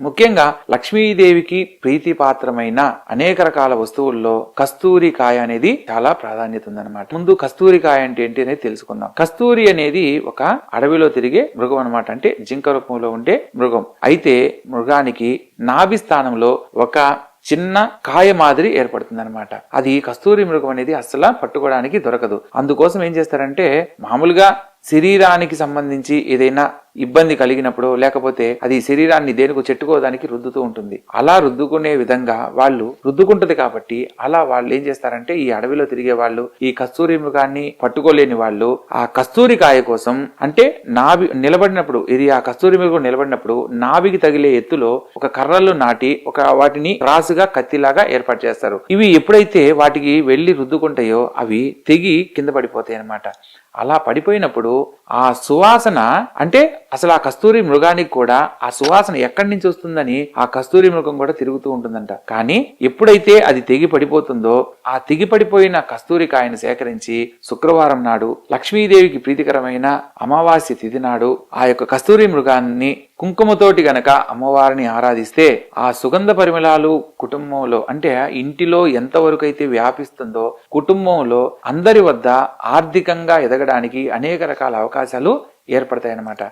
ముఖ్యంగా లక్ష్మీదేవికి ప్రీతిపాత్రమైన అనేక రకాల వస్తువుల్లో కస్తూరి కాయ అనేది చాలా ప్రాధాన్యత ఉందన్నమాట. ముందు కస్తూరి కాయ అంటే ఏంటి అనేది తెలుసుకుందాం. కస్తూరి అనేది ఒక అడవిలో తిరిగే మృగం అన్నమాట. అంటే జింక రూపంలో ఉండే మృగం. అయితే మృగానికి నాభి స్థానంలో ఒక చిన్న కాయ మాదిరి ఏర్పడుతుంది అనమాట అది కస్తూరి మృగం అనేది అస్సలు పట్టుకోవడానికి దొరకదు. అందుకోసం ఏం చేస్తారంటే మామూలుగా శరీరానికి సంబంధించి ఏదైనా ఇబ్బంది కలిగినప్పుడు లేకపోతే అది శరీరాన్ని దేనికి చెట్టుకోవడానికి రుద్దుతూ ఉంటుంది. అలా రుద్దుకునే విధంగా వాళ్ళు రుద్దుకుంటది కాబట్టి అలా వాళ్ళు ఏం చేస్తారంటే ఈ అడవిలో తిరిగే వాళ్ళు ఈ కస్తూరి మృగాన్ని పట్టుకోలేని వాళ్ళు ఆ కస్తూరి కాయ కోసం అంటే నాభి నిలబడినప్పుడు ఇది ఆ కస్తూరి మృగం నిలబడినప్పుడు నాభికి తగిలే ఎత్తులో ఒక కర్రలు నాటి ఒక వాటిని రాసుగా కత్తిలాగా ఏర్పాటు చేస్తారు. ఇవి ఎప్పుడైతే వాటికి వెళ్ళి రుద్దుకుంటాయో అవి తెగి కింద పడిపోతాయి అనమాట అలా పడిపోయినప్పుడు ఆ సువాసన అంటే అసలు ఆ కస్తూరి మృగానికి కూడా ఆ సువాసన ఎక్కడి నుంచి వస్తుందని ఆ కస్తూరి మృగం కూడా తిరుగుతూ ఉంటుందంట. కానీ ఎప్పుడైతే అది తెగి పడిపోతుందో ఆ తెగి పడిపోయిన కస్తూరి కాయను సేకరించి శుక్రవారం నాడు లక్ష్మీదేవికి ప్రీతికరమైన అమావాస్య తిథి నాడు ఆ యొక్క కస్తూరి మృగాన్ని కుంకుమతోటి గనక అమ్మవారిని ఆరాధిస్తే ఆ సుగంధ పరిమళాలు కుటుంబంలో అంటే ఇంటిలో ఎంతవరకు అయితే వ్యాపిస్తుందో కుటుంబంలో అందరి వద్ద ఆర్థికంగా ఎదగడానికి అనేక రకాల అవకాశాలు ఏర్పడతాయన్నమాట.